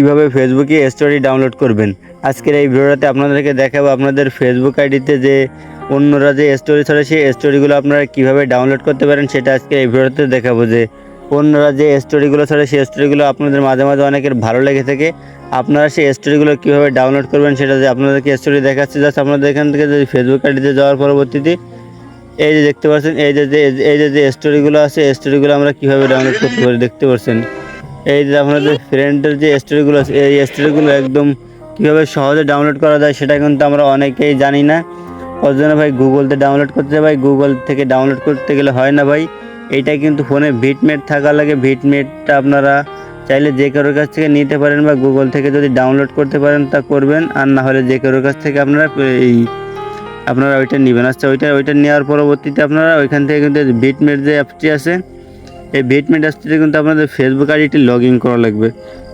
কীভাবে ফেসবুকে story download করবেন? আজকের এই ভিডিওটাতে আপনাদেরকে দেখাবো আপনাদের ফেসবুক আইডিতে যে অন্যরা যে স্টোরি ছাড়ে সেই স্টোরিগুলো আপনারা কীভাবে ডাউনলোড করতে পারেন সেটা আজকে এই ভিডিওতে দেখাবো যে অন্যরা যে স্টোরিগুলো ছাড়ে সেই স্টোরিগুলো আপনাদের মাঝে মাঝে অনেকের ভালো লেগে থাকে। আপনারা সেই স্টোরিগুলো কীভাবে ডাউনলোড করবেন সেটা যে আপনাদেরকে স্টোরি দেখাচ্ছে জাস্ট আপনাদের এখান থেকে যদি ফেসবুক আইডিতে যাওয়ার পরবর্তীতে এই যে দেখতে পাচ্ছেন, এই যে যে এই যে যে স্টোরিগুলো আছে স্টোরিগুলো আমরা কীভাবে ডাউনলোড করতে পারি, দেখতে পাচ্ছেন। এই যে আপনাদের ফ্রেন্ডের যে স্টোরিগুলো আছে এই স্টোরিগুলো একদম কীভাবে সহজে ডাউনলোড করা যায় সেটা কিন্তু আমরা অনেকেই জানি না। ওর জন্য ভাই গুগলতে ডাউনলোড করতে ভাই গুগল থেকে ডাউনলোড করতে গেলে হয় না ভাই। এইটা কিন্তু ফোনে ভিটমেট থাকা লাগে ভিটমেটটা আপনারা চাইলে যে কারোর কাছ থেকে নিতে পারেন বা গুগল থেকে যদি ডাউনলোড করতে পারেন তা করবেন আর না হলে যে কারোর কাছ থেকে আপনারা এই আপনারা ওইটা নেবেন। আচ্ছা ওইটা ওইটা নেওয়ার পরবর্তীতে আপনারা ওইখান থেকে কিন্তু ভিটমেট যে অ্যাপটি আছে এই ভিটমেট অ্যাপটিতে কিন্তু আপনাদের ফেসবুক আইডিটি লগ ইন করা লাগবে।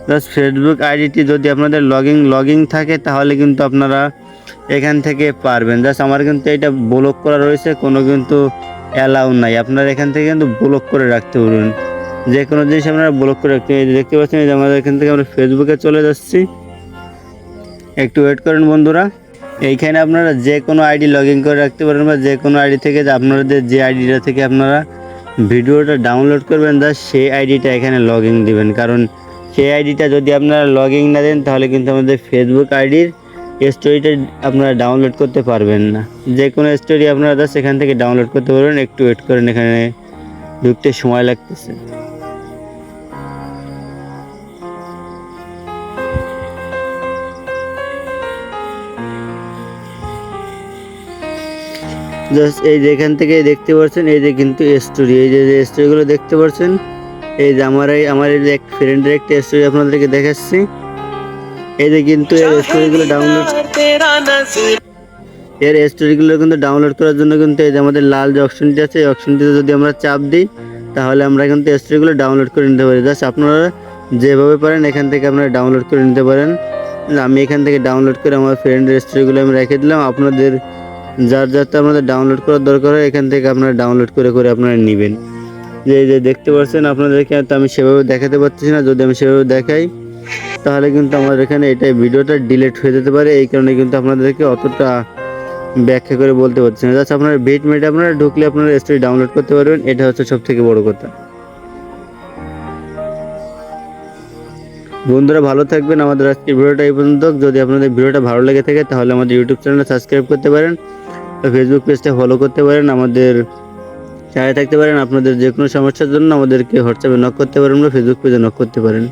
জাস্ট ফেসবুক আইডিটি যদি আপনাদের লগ লগ থাকে, তাহলে কিন্তু আপনারা এখান থেকে পারবেন। জাস্ট আমার কিন্তু এটা ব্লক করা রয়েছে, কোনো কিন্তু অ্যালাউ নাই। আপনারা এখান থেকে কিন্তু ব্লক করে রাখতে পারবেন যে কোনো জিনিস আপনারা ব্লক করে রাখতে দেখতে পাচ্ছেন যে আমাদের এখান থেকে আমরা ফেসবুকে চলে যাচ্ছি। একটু ওয়েট করেন বন্ধুরা। এইখানে আপনারা যে কোনো আইডি লগ ইন করে রাখতে পারেন বা যে কোনো আইডি থেকে আপনাদের যে আইডিটা থেকে আপনারা ভিডিওটা ডাউনলোড করবেন দাস সেই আইডিটা এখানে লগ ইন দেবেন। কারণ সেই আইডিটা যদি আপনারা লগ ইন না দেন, তাহলে কিন্তু আমাদের ফেসবুক আইডির স্টোরিটা আপনারা ডাউনলোড করতে পারবেন না। যে কোনো স্টোরি আপনারা সেখান থেকে ডাউনলোড করতে পারবেন। একটু ওয়েট করেন, এখানে ঢুকতে সময় লাগতেছে। জাস্ট এই যে এখান থেকে দেখতে পাচ্ছেন এই যে কিন্তু স্টোরি এই যে স্টোরিগুলো দেখতে পাচ্ছেন এই যে আমার এই আমার এই যে এক ফ্রেন্ডের একটা স্টোরি আপনাদেরকে দেখাচ্ছি। এই যে কিন্তু এই স্টোরিগুলো ডাউনলোড এর স্টোরিগুলো কিন্তু ডাউনলোড করার জন্য কিন্তু এই যে আমাদের লাল যে অপশনটি আছে, এই অপশনটিতে যদি আমরা চাপ দিই, তাহলে আমরা কিন্তু স্টোরিগুলো ডাউনলোড করে নিতে পারি। জাস্ট আপনারা যেভাবে পারেন, এখান থেকে আপনারা ডাউনলোড করে নিতে পারেন। আমি এখান থেকে ডাউনলোড করে আমার ফ্রেন্ডের স্টোরিগুলো আমি রেখে দিলাম। আপনাদের যার যাতে আপনাদের ডাউনলোড করার দরকার হয়, এখান থেকে আপনারা ডাউনলোড করে করে আপনারা নেবেন। যে যে দেখতে পাচ্ছেন, আপনাদেরকে তো আমি সেভাবে দেখাতে পারছি না, যদি আমি সেভাবে দেখাই, তাহলে কিন্তু আমাদের এখানে এটাই ভিডিওটা ডিলিট হয়ে যেতে পারে। এই কারণে কিন্তু আপনাদেরকে অতটা ব্যাখ্যা করে বলতে পারছি না। জাস্ট আপনার বিট মেটে আপনারা ঢুকলে আপনারা স্টোরি ডাউনলোড করতে পারবেন। এটা হচ্ছে সব থেকে বড় কথা। বন্ধুরা, ভালো থাকবেন। আমাদের আজকের ভিডিওটা এই পর্যন্ত। যদি আপনাদের ভিডিওটা ভালো লেগে থাকে, তাহলে আমাদের ইউটিউব চ্যানেলটা সাবস্ক্রাইব করতে পারেন। ফেসবুক পেজটা ফলো করতে পারেন, আমাদের চায় থাকতে পারেন। আপনাদের যে কোনো সমস্যার জন্য আমাদেরকে হোয়াটসঅ্যাপে নক করতে পারেন বা ফেসবুক পেজে নক করতে পারেন।